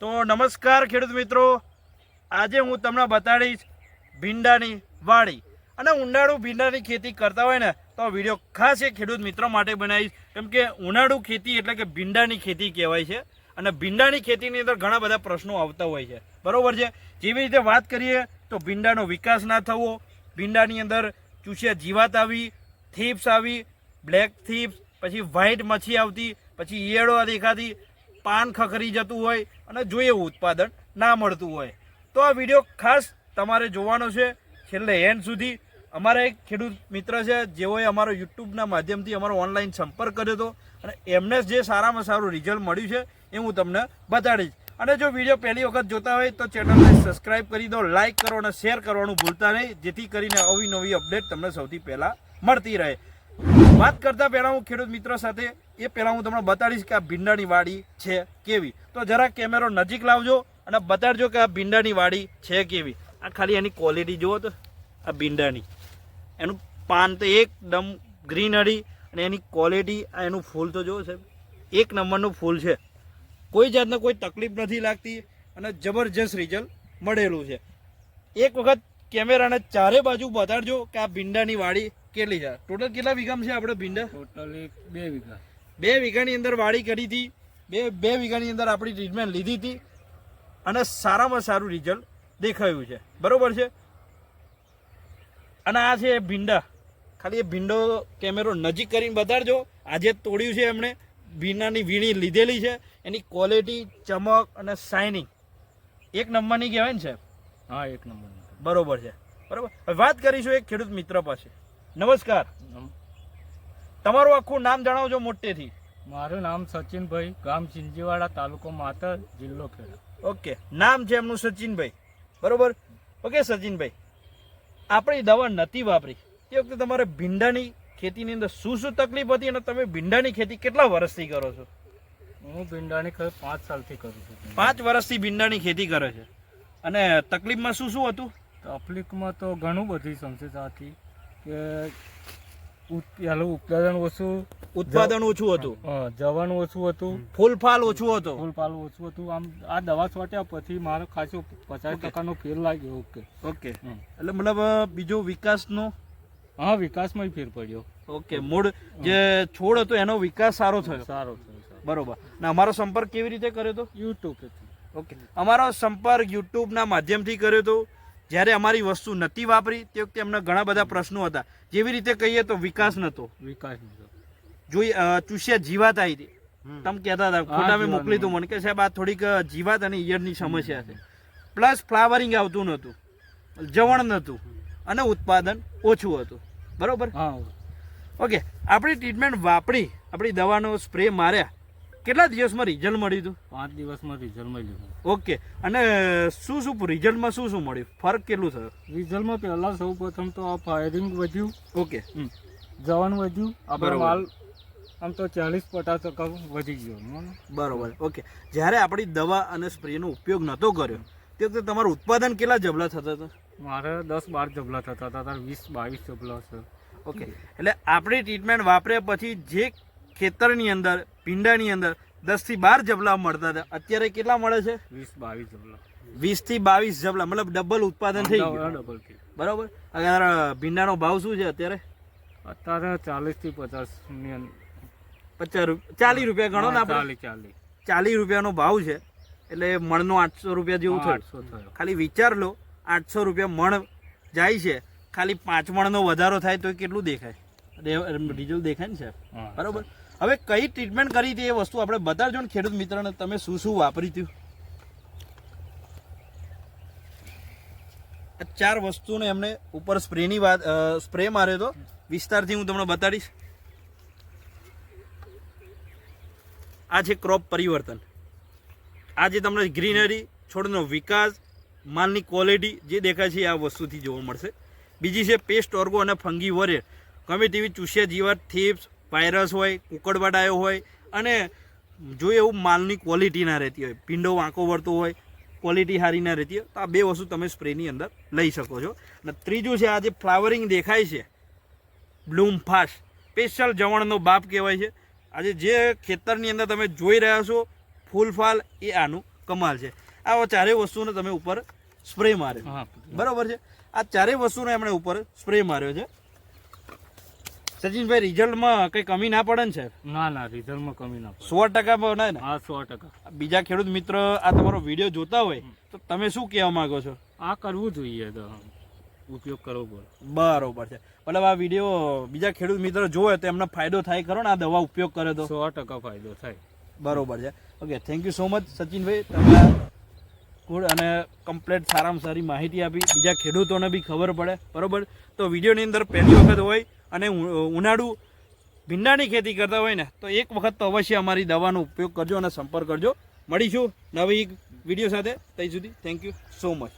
તો નમસ્કાર ખેડૂત મિત્રો. આજે હું તમને બતાડીશ ભીંડાની વાડી. અને ઉનાળુ ભીંડાની ખેતી કરતા હોય ને, તો વીડિયો ખાસ એ ખેડૂત મિત્રો માટે બનાવીશ. કેમ કે ઉનાળુ ખેતી એટલે કે ભીંડાની ખેતી કહેવાય છે. અને ભીંડાની ખેતીની અંદર ઘણા બધા પ્રશ્નો આવતા હોય છે. બરાબર છે? જેવી રીતે વાત કરીએ, તો ભીંડાનો વિકાસ ના થવો, ભીંડાની અંદર ચૂસિયા જીવાત આવી, થીપ્સ આવી, બ્લેક થીપ્સ, પછી વ્હાઇટ મચ્છી આવતી, પછી ઈયળો દેખાતી, પાન ખખરી જતું હોય અને જોઈએ એવું ઉત્પાદન ના મળતું હોય. તો આ વીડિયો ખાસ તમારે જોવાનો છે. છેલ્લે એન્ડ સુધી અમારા એક ખેડૂત મિત્ર છે, જેઓએ અમારો યુટ્યુબના માધ્યમથી અમારો ઓનલાઈન સંપર્ક કર્યો હતો અને એમને જે સારામાં સારું રિઝલ્ટ મળ્યું છે એ હું તમને બતાડીશ. અને જો વીડિયો પહેલી વખત જોતા હોય તો ચેનલને સબસ્ક્રાઈબ કરી દો લાઇક કરો અને શેર કરવાનું ભૂલતા નહીં, જેથી કરીને અવી નવી અપડેટ તમને સૌથી પહેલાં મળતી રહે. વાત કરતા પહેલા હું ખેડૂત મિત્ર સાથે એ પહેલા હું તમને બતાડીશ કે આ ભીંડાની વાડી છે કેવી. તો જરા કેમેરો નજીક લાવજો અને બતાડજો કે આ ભીંડાની વાડી છે કેવી. આ ખાલી એની ક્વોલિટી જુઓ તો, આ ભીંડાની. એનું પાન તો એકદમ ગ્રીનરી અને એની ક્વોલિટી આ એનું ફૂલ તો જુઓ સાહેબ, એક નંબરનું ફૂલ છે. કોઈ જાતનો કોઈ તકલીફ નથી લાગતી અને જબરજસ્ત રિઝલ્ટ મળેલું છે. એક વખત કેમેરાને ચારે બાજુ બતાડજો કે આ ભીંડાની વાડી કેટલી છે? ટોટલ કેટલા વીઘામાં છે આપણે ભીંડા? ટોટલી બે વીઘા. બે વીઘાની અંદર વાડી કરી હતી. બે બે વીઘાની અંદર આપણી ટ્રીટમેન્ટ લીધી હતી. અને સારામાં સારું રિઝલ્ટ દેખાયું છે. બરોબર છે? અને આ છે ભીંડા. ખાલી એ ભીંડો કેમેરો નજીક કરીને બતાડજો. આજે તોડ્યું છે એમણે. ભીંડાની વીણી લીધેલી છે. એની ક્વોલિટી ચમક અને શાઇનિંગ એક નંબરની કહેવાય ને સાહેબ? હા એક નંબરની. બરોબર છે. બરોબર. હવે વાત કરીશું એક ખેડૂત મિત્ર પાસે. નમસ્કાર. તમારું આખું નામ જણાવજો મોટેથી. મારું નામ સચિનભાઈ ગામ ચિંજીવાડા તાલુકો માતર જિલ્લો ખેડા. ઓકે નામ છે એમનું સચિનભાઈ. બરોબર? ઓકે સચિનભાઈ આપણી દવા નથી વાપરી. તે વખતે તમારે ભીંડાની ખેતીની અંદર શું શું તકલીફ હતી અને તમે ભીંડાની ખેતી કેટલા વર્ષથી કરો છો? હું ભીંડાની ખેતી પાંચ સાલથી કરું છું. પાંચ વર્ષથી ભીંડાની ખેતી કરે છે. અને તકલીફમાં શું શું હતું? તકલીફમાં તો ઘણું બધી સમસ્યા હતી. કે ઉત્પાદન ઓછું ઉત્પાદન ઓછું હતું. જવાનું ઓછું હતું. ફૂલફાલ ઓછું હતું. ફૂલફાલ ઓછું હતું. આમ આ દવા છોટ્યા પછી મારો ખાસો પચાસ ટકાનો ફેર લાગ્યો ઓકે. ઓકે. એટલે મતલબ બીજો વિકાસનો? હા વિકાસમાં ફેર પડ્યો. ઓકે મૂળ જે છોડ હતો એનો વિકાસ સારો થયો. સારો થયો બરોબર. ને અમારો સંપર્ક કેવી રીતે કર્યો હતો યુટ્યુબ ઓકે. અમારો સંપર્ક યુટ્યુબના માધ્યમથી કર્યો હતો જ્યારે અમારી વસ્તુ નથી વાપરી તે વખતે એમના ઘણા બધા પ્રશ્નો હતા. જેવી રીતે કહીએ તો વિકાસ નહોતો વિકાસ નતો. જોઈ ચૂસ્યા જીવાત આવી હતી. તમે કહેતા હતા ખોટા મેં મોકલી હતું મને કે સાહેબ આ થોડીક જીવાત અને ઈયળની સમસ્યા છે. પ્લસ ફ્લાવરિંગ આવતું નહોતું જવણ નહોતું અને ઉત્પાદન ઓછું હતું. બરોબર? ઓકે. આપણી ટ્રીટમેન્ટ વાપરી આપણી દવાનો સ્પ્રે માર્યા. કેટલા દિવસમાં રિઝલ્ટ મળ્યું હતું? પાંચ દિવસમાં રિઝલ્ટ મળ્યું. ઓકે અને શું શું રિઝલ્ટમાં શું શું મળ્યું? ફરક કેટલું થયો? રિઝલ્ટમાં પહેલાં સૌ પ્રથમ તો આ ફાયરિંગ વધ્યું. ઓકે જવાન વધ્યું. આપણો બરોબર. માલ આમ તો ચાલીસ પચાસ ટકા વધી ગયો. બરોબર? ઓકે જ્યારે આપણી દવા અને સ્પ્રેનો ઉપયોગ નહોતો કર્યો તે વખતે તમારું ઉત્પાદન કેટલા જબલા થતા હતા? મારે દસ બાર જબલા થતા હતા. વીસ બાવીસ જબલા છે. ઓકે એટલે આપણી ટ્રીટમેન્ટ વાપર્યા પછી જે ખેતરની અંદર ભીંડાની અંદર દસથી બાર જબલા મળતા હતા. અત્યારે કેટલા મળે છે? વીસ બાવીસ જબલા. વીસથી બાવીસ જબલા મતલબ ડબલ ઉત્પાદન થઈ ગયું. ડબલ બરાબર? અત્યારે ભીંડાનો ભાવ શું છે અત્યારે? અત્યારે ચાલીસથી પચાસ પચાસ ચાલીસ રૂપિયા ગણો ને આપણે. ચાલી ચાલી ચાલીસ રૂપિયાનો ભાવ છે એટલે મણનો આઠસો રૂપિયા જેવું થયો. ખાલી વિચાર લો આઠસો રૂપિયા મણ જાય છે ખાલી પાંચ મણનો વધારો થાય તો કેટલું દેખાય? રિઝલ્ટ દેખાય ને સાહેબ? બરોબર. હવે કઈ ટ્રીટમેન્ટ કરી હતી એ વસ્તુ? આપણે બતાવજો ને ખેડૂત મિત્રને તમે શું શું વાપરી હતું ચાર વસ્તુને એમને ઉપર સ્પ્રેની વાત સ્પ્રે માર્યો હતો વિસ્તારથી હું તમને બતાડીશ. આ છે ક્રોપ પરિવર્તન. આ જે તમને ગ્રીનરી છોડનો વિકાસ માલની ક્વોલિટી જે દેખાય છે આ વસ્તુથી જોવા મળશે. બીજી છે પેસ્ટ ઓર્ગો અને ફંગી વોરિયર ગમે તેવી ચૂસ્યા જીવાત થીપ્સ વાયરસ હોય કુકડબાટ આવ્યો હોય અને જો એવું માલની ક્વોલિટી ના રહેતી હોય પિંડો વાંકો વળતો હોય ક્વોલિટી સારી ના રહેતી હોય તો આ બે વસ્તુ તમે સ્પ્રેની અંદર લઈ શકો છો. અને ત્રીજું છે આ જે ફ્લાવરિંગ દેખાય છે બ્લૂમ ફાસ્ટ સ્પેશિયલ જવણનો બાપ કહેવાય છે. આજે જે ખેતરની અંદર તમે જોઈ રહ્યા છો ફૂલફાલ એ આનું કમાલ છે. આ ચારેય વસ્તુને તમે ઉપર સ્પ્રે માર્યો. બરાબર છે? આ ચારેય વસ્તુને એમણે ઉપર સ્પ્રે માર્યો છે. સચિનભાઈ રિઝલ્ટમાં કઈ કમી ના પડે ને સાહેબ ના ના રિઝલ્ટમાં કમી ના પડે. સો ટકા બનાય ને હા સો ટકા. બીજા ખેડૂત મિત્ર આ તમારો વીડિયો જોતા હોય તો તમે શું કહેવા માંગો છો? આ કરવું જોઈએ તો ઉપયોગ કરવો પડે. બરોબર છે. મતલબ આ વીડિયો બીજા ખેડૂત મિત્રો જોવે તો એમને ફાયદો થાય ખરો ને? આ દવા ઉપયોગ કરે તો? સો ટકા ફાયદો થાય. બરોબર છે. Okay thank you so much સચિનભાઈ. તમે ગુડ અને કમ્પ્લેટ સારામાં સારી માહિતી આપી. બીજા ખેડૂતોને બી ખબર પડે. બરોબર? તો વિડીયોની અંદર પહેલી વખત હોય અને ઉનાળુ ભીંડાની ખેતી કરતા હોય ને, તો એક વખત તો અવશ્ય અમારી દવાનો ઉપયોગ કરજો અને સંપર્ક કરજો. મળીશું નવી વીડિયો સાથે. ત્યાં સુધી થેન્ક યુ સો મચ